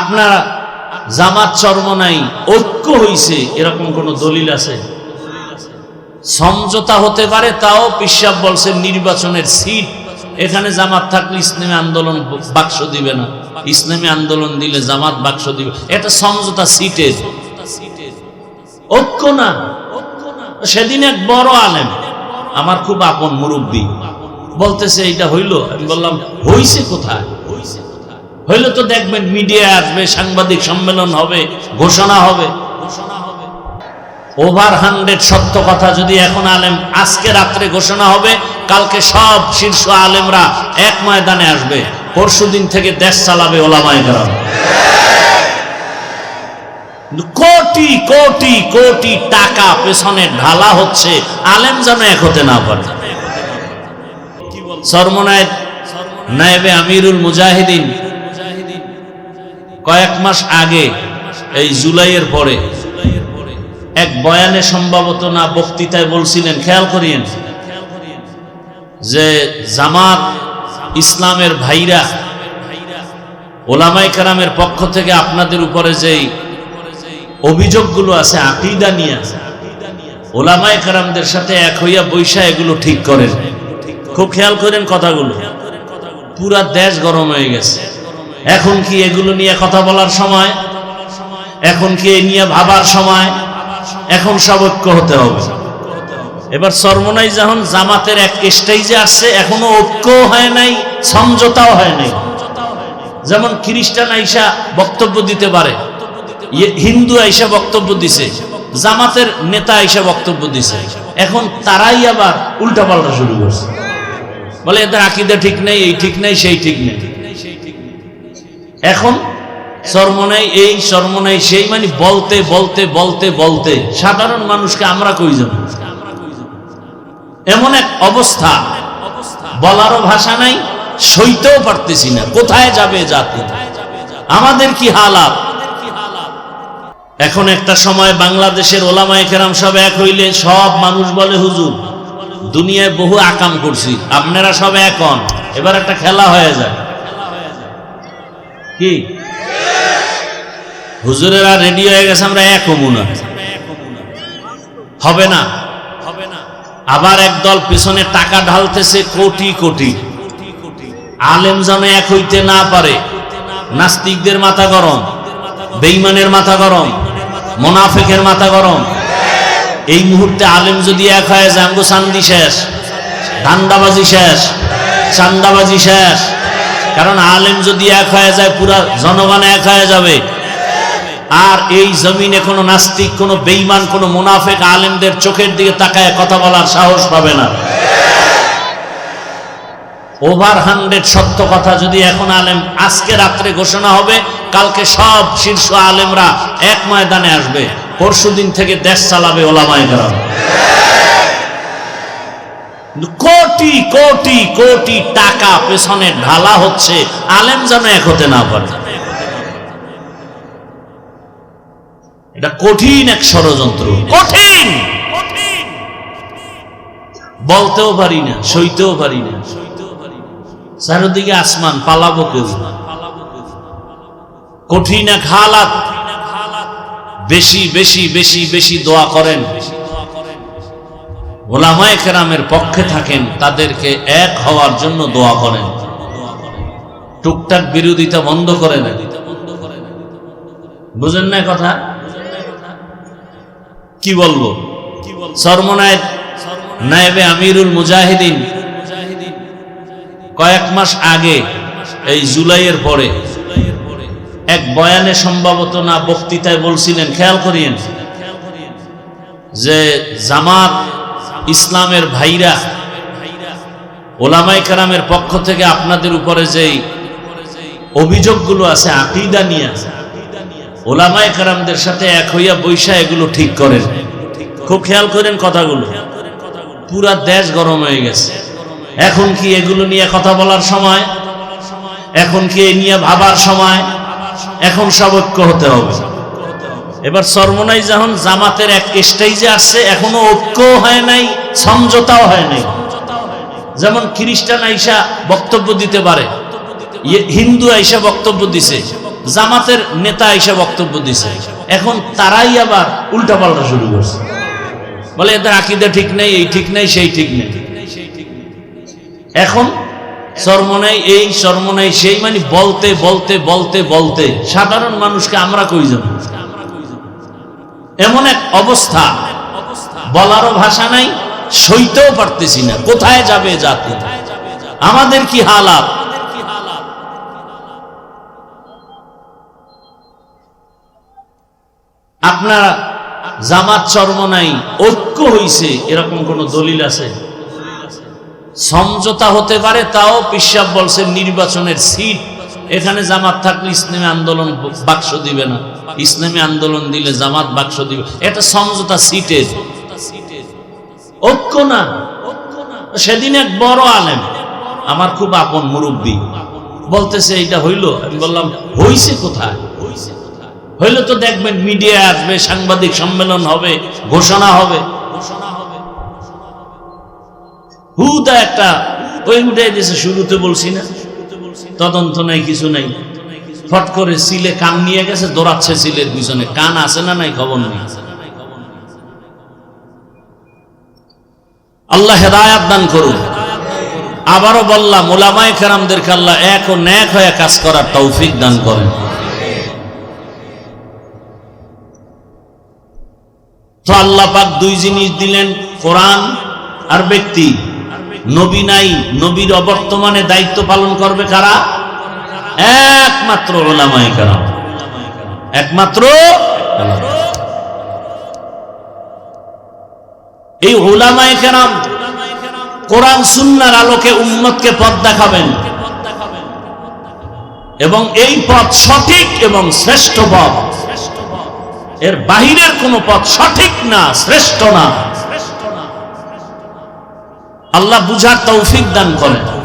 আপনার জামাত চর্ম নাই ঐক্য হইছে, এরকম কোন দলিল আছে? সমঝোতা হতে পারে, তাও পিসাব বলছে নির্বাচনের সিট। এখানে জামাত থাকলে ইসলামী আন্দোলন বাক্স দিবে না। ইসলামী আন্দোলন দিলে জামাত বাক্স দিবে। এটা সমঝোতা সিটের। ঐক্য না। সেদিন এক বড় আলেম, আমার খুব আপন মুরব্বী, বলতেছে, এইটা হইল? আমি বললাম, হইছে কোথায়? হইলে তো দেখবেন মিডিয়া আসবে, সাংবাদিক সম্মেলন হবে, ঘোষণা হবে। ওভার হান্ড্রেড সত্য কথা যদি এখন আলেম আজকে রাত্রে ঘোষণা হবে, কালকে সব শীর্ষ আলেমরা এক ময়দানে আসবে। পরশু দিন থেকে দেশ চালাবে ওলামায় গ্রাম কোটি কোটি কোটি টাকা পেছনে ঢালা হচ্ছে, আলেম যেন এক হতে না পারে। সরমনায় নায়েবে আমিরুল মুজাহিদিন কয়েক মাস আগে, এই জুলাইয়ের পরে, এক বয়ানে সম্ভবত না বক্তৃতায় বলছিলেন, খেয়াল করিয়েন, যে জামাত ইসলামের ভাইরা ওলামাই কারামের পক্ষ থেকে আপনাদের উপরে যেই অভিযোগগুলো আছে, আকিদা নিয়ে ওলামাই কারামদের সাথে এক হইয়া বৈশা এগুলো ঠিক করেন। খুব খেয়াল করেন কথাগুলো। পুরা দেশ গরম হয়ে গেছে। এখন কি এগুলো নিয়ে কথা বলার সময়? এখন কি এ নিয়ে ভাবার সময়? এখন সব ঐক্য হতে হবে। এবার সর্বনাই যখন জামাতের এক স্টেজে আসছে, এখনও ঐক্য হয় নাই, সমঝোতাও হয় নাই। যেমন খ্রিস্টান আইসা বক্তব্য দিতে পারে হিন্দু আইসা বক্তব্য দিছে, জামাতের নেতা আইসা বক্তব্য দিছে। এখন তারাই আবার উল্টাপাল্টা শুরু করছে। বলে এদের আকিদা ঠিক নেই, এই ঠিক নেই, সেই ঠিক নেই। এখন সর্বনাই এই সর্বনাই সেই মানে বলতে বলতে বলতে বলতে। সাধারণ মানুষকে আমরা কই যাব? এমন এক অবস্থা। বলারও ভাষা নাই, সইতেও পারতেছি না। কোথায় যাবে জাতি? আমাদের কি হালাত? এখন একটা সময় বাংলাদেশের ওলামায়ে কেরাম সব এক হইলে সব মানুষ বলে, হুজুর, দুনিয়ায় বহু আকাম করছি, আপনারা সব এক হন। এবার একটা খেলা হয়ে যায়। কি? হুজুরেরা রেডি হয়ে গেছে, আমরা এক হবে না হবে না? আবার একদল পিছনে টাকা ঢালতেছে কোটি কোটি। আলেম যেন এক হইতে না পারে। নাস্তিকদের মাথা গরম বেইমানের মাথা গরম, মোনাফেকের মাথা গরম। এই মুহূর্তে আলেম যদি এক হয়ে আমগো চান্দি শেষ, ধান্দাবাজি শেষ, চান্দাবাজি শেষ। কারণ আলেম যদি এক হয়ে যায়, পুরা জনগণ এক হয়ে যাবে। আর এই জমিনে কোনো নাস্তিক, কোনো বেইমান কোনো মুনাফেক আলেমদের চোখের দিকে তাকায় কথা বলার সাহস পাবে না। ওভার হান্ড্রেড সত্য কথা যদি এখন আলেম আজকে রাত্রে ঘোষণা হবে, কালকে সব শীর্ষ আলেমরা এক ময়দানে আসবে। পরশু দিন থেকে দেশ চালাবে ওলামায় গ্রাম কোটি কোটি কোটি টাকা পেছনে ঢালা হচ্ছে। আলেম যেন এক হতে না পারে। এটা কঠিন এক ষড়যন্ত্র। কঠিন! বলতেও পারি না, সইতেও পারি না। চারিদিকে আসমান, পালাবো কেউ কঠিন এক হালাত। বেশি বেশি বেশি বেশি দোয়া করেন। ওলামায় কেরামের পক্ষে থাকেন, তাদেরকে এক হওয়ার জন্য দোয়া করেন। টুকটাক বিরোধিতা বন্ধ করে দেন বুঝেন না কথা? কি বলব? সরমনায় নায়েবে আমিরুল মুজাহিদিন কয়েক মাস আগে, এই জুলাইয়ের পরে, এক বয়ানে সম্ভবত না বক্তৃতায় বলছিলেন, খেয়াল করিয়েন, যে জামাত ইসলামের ভাইরা ওলামাই কারামের পক্ষ থেকে আপনাদের উপরে যেই অভিযোগগুলো আছে, আকিদা নিয়ে ওলামাই কারামদের সাথে এক হইয়া বৈশা এগুলো ঠিক করেন। খুব খেয়াল করেন কথাগুলো। পুরা দেশ গরম হয়ে গেছে। এখন কি এগুলো নিয়ে কথা বলার সময়? এখন কি এ নিয়ে ভাবার সময়? এখন সব হতে হবে। এবার সর্বনাই যখন জামাতের এক স্টেজে আসছে, এখনও ঐক্য হয় নাই, সমঝোতাও হয় নাই। যেমন খ্রিস্টান আইসা বক্তব্য দিতে পারে ইয়ে হিন্দু আইসা বক্তব্য দিছে, জামাতের নেতা এসে বক্তব্য দিছে। এখন তারাই আবার উল্টাপাল্টা শুরু করছে। বলে এদের আকিদা ঠিক নেই, এই ঠিক নেই, সেই ঠিক নেই। এখন সর্বনাই এই, সর্বনাই সেই মানে বলতে বলতে বলতে বলতে, সাধারণ মানুষকে আমরা কই যাব এমন এক অবস্থা। বলারও ভাষা নাই, সইতেও পারতেছি না। কোথায় যাবে জাতি? আমাদের কি হালাত? আপনারা জামাত চর্ম নাই ঐক্য হইছে, এরকম কোন দলিল আছে? সমঝোতা হতে পারে, তাও পিসাব বলছে নির্বাচনের সিট। এখানে জামাত থাকলে ইসলামী আন্দোলন বাক্স দিবে না। ইসলামী আন্দোলন দিলে জামাত বাক্স দিবে। এটা সমঝোতা সিটের ঐক্য না সেদিন এক বড় আলেম, আমার খুব আপন মুরব্বী, বলতেছে, এইটা হইল? আমি বললাম, হইছে কোথায়? হইলে তো দেখবেন মিডিয়া আসবে, সাংবাদিক সম্মেলন হবে, ঘোষণা হবে। হুদা একটা, ওই উঠে দিয়েছে শুরুতে বলছি না, তদন্ত নাই, কিছু নাই। ফট করে সিলে কান নিয়ে গেছে, দৌড়াচ্ছে সিলের পিছনে। কান আছে না নাই, খবর নেই। আল্লাহ হেদায়াত দান করুন। আবারও বললাম ওলামায় কেরামদেরকে আল্লাহ এক ও ন্যাক হয়ে কাজ করার তৌফিক দান করেন। তো আল্লাহ পাক দুই জিনিস দিলেন, কোরআন আর ব্যক্তি। নবী নাই, নবীর অবর্তমানে দায়িত্ব পালন করবে কারা? একমাত্র ওলামায়ে কেরাম। একমাত্র। এই ওলামায়ে কেরাম কোরআন সুন্নার আলোকে উম্মতকে পথ দেখাবেন। এবং এই পথ সঠিক এবং শ্রেষ্ঠ পথ। এর বাহিরের কোন পথ সঠিক না, শ্রেষ্ঠ না। আল্লাহ বুঝার তৌফিক দান করেন।